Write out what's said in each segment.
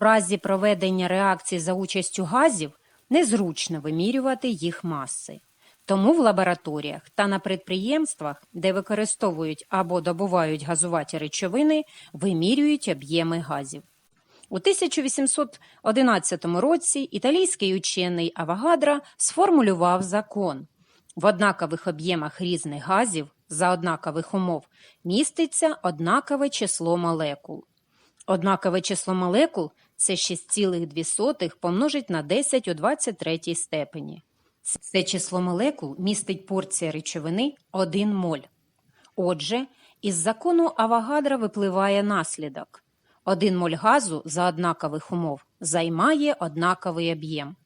В разі проведення реакцій за участю газів незручно вимірювати їх маси. Тому в лабораторіях та на підприємствах, де використовують або добувають газуваті речовини, вимірюють об'єми газів. У 1811 році італійський учений Авагадра сформулював закон. В однакових об'ємах різних газів за однакових умов міститься однакове число молекул. Однакове число молекул це 6,2 помножить на 10 у 23 степені. Це число молекул містить порція речовини 1 моль. Отже, із закону Авагадра випливає наслідок. Один моль газу за однакових умов займає однаковий об'єм.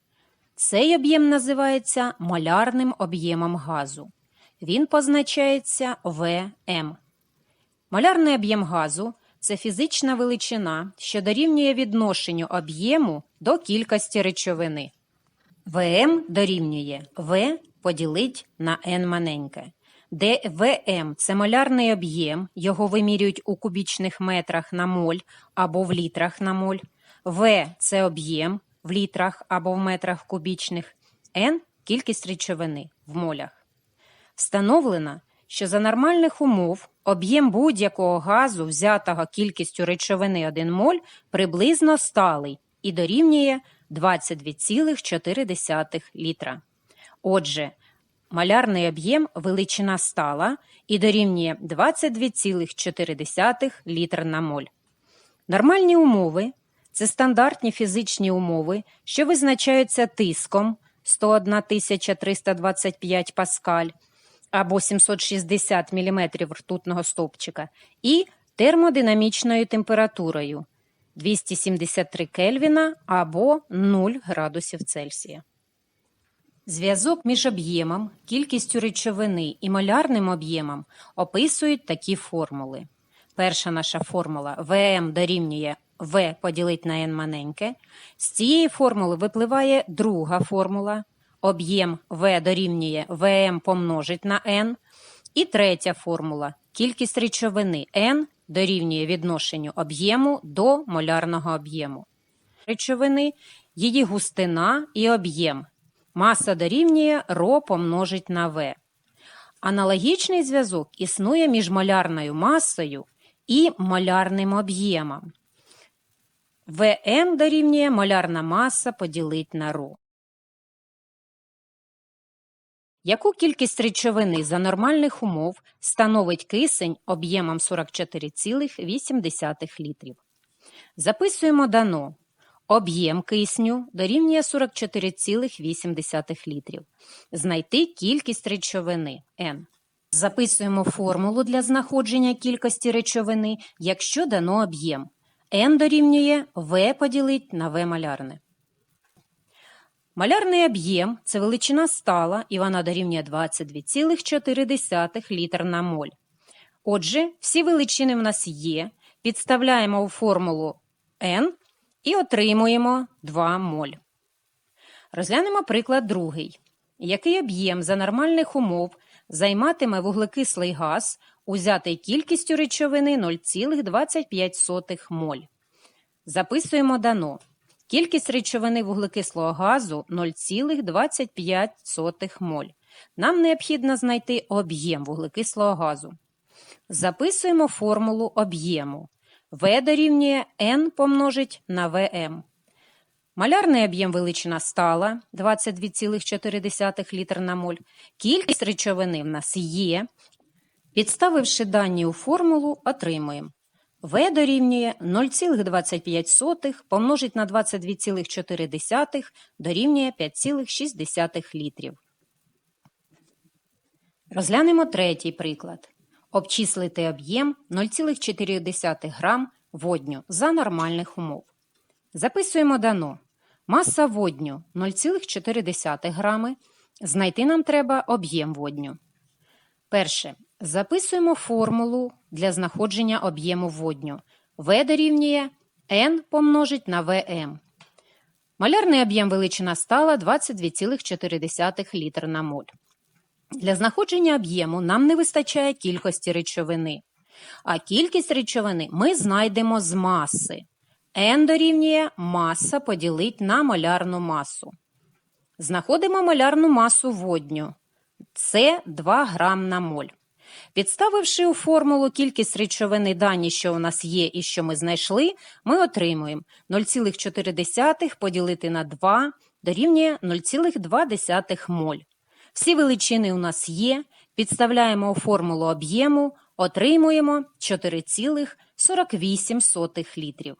Цей об'єм називається молярним об'ємом газу. Він позначається ВМ. Молярний об'єм газу це фізична величина, що дорівнює відношенню об'єму до кількості речовини. ВМ дорівнює В поділить на N маленьке, де ВМ – це молярний об'єм, його вимірюють у кубічних метрах на моль або в літрах на моль. В – це об'єм в літрах або в метрах кубічних. N – кількість речовини в молях. Встановлено, що за нормальних умов об'єм будь-якого газу, взятого кількістю речовини 1 моль, приблизно сталий і дорівнює 22,4 літра. Отже, малярний об'єм величина стала і дорівнює 22,4 літр на моль. Нормальні умови це стандартні фізичні умови, що визначаються тиском 101 325 паскаль або 760 мм ртутного стовпчика і термодинамічною температурою 273 Кельвіна або 0 градусів Цельсія. Зв'язок між об'ємом, кількістю речовини і молярним об'ємом описують такі формули. Перша наша формула ВМ дорівнює В поділити на n маленьке. З цієї формули випливає друга формула. Об'єм В дорівнює ВМ помножить на n. І третя формула кількість речовини n дорівнює відношенню об'єму до молярного об'єму. Речовини її густина і об'єм. Маса дорівнює ρ помножить на В. Аналогічний зв'язок існує між молярною масою і молярним об'ємом. ВМ дорівнює молярна маса поділить на ρ. Яку кількість речовини за нормальних умов становить кисень об'ємом 44,8 літрів? Записуємо дано. Об'єм кисню дорівнює 44,8 літрів. Знайти кількість речовини N. Записуємо формулу для знаходження кількості речовини, якщо дано об'єм. N дорівнює В поділить на В малярне. Малярний об'єм – це величина стала, і вона дорівнює 22,4 літр на моль. Отже, всі величини в нас є. Підставляємо у формулу N і отримуємо 2 моль. Розглянемо приклад другий. Який об'єм за нормальних умов займатиме вуглекислий газ, узятий кількістю речовини 0,25 моль? Записуємо дано. Кількість речовини вуглекислого газу 0,25 моль. Нам необхідно знайти об'єм вуглекислого газу. Записуємо формулу об'єму. В дорівнює N помножить на ВМ. Малярний об'єм величина стала 22,4 літр на моль. Кількість речовини в нас є. Підставивши дані у формулу, отримуємо. В дорівнює 0,25 помножить на 22,4 дорівнює 5,6 літрів. Розглянемо третій приклад. Обчислити об'єм 0,4 грам водню за нормальних умов. Записуємо дано. Маса водню 0,4 грами. Знайти нам треба об'єм водню. Перше. Записуємо формулу для знаходження об'єму водню. В дорівнює N помножить на ВМ. Малярний об'єм величина стала 22,4 літр на моль. Для знаходження об'єму нам не вистачає кількості речовини. А кількість речовини ми знайдемо з маси. N дорівнює маса поділить на молярну масу. Знаходимо молярну масу водню. Це 2 грам на моль. Підставивши у формулу кількість речовини дані, що у нас є і що ми знайшли, ми отримуємо 0,4 поділити на 2 дорівнює 0,2 моль. Всі величини у нас є, підставляємо у формулу об'єму, отримуємо 4,48 літрів.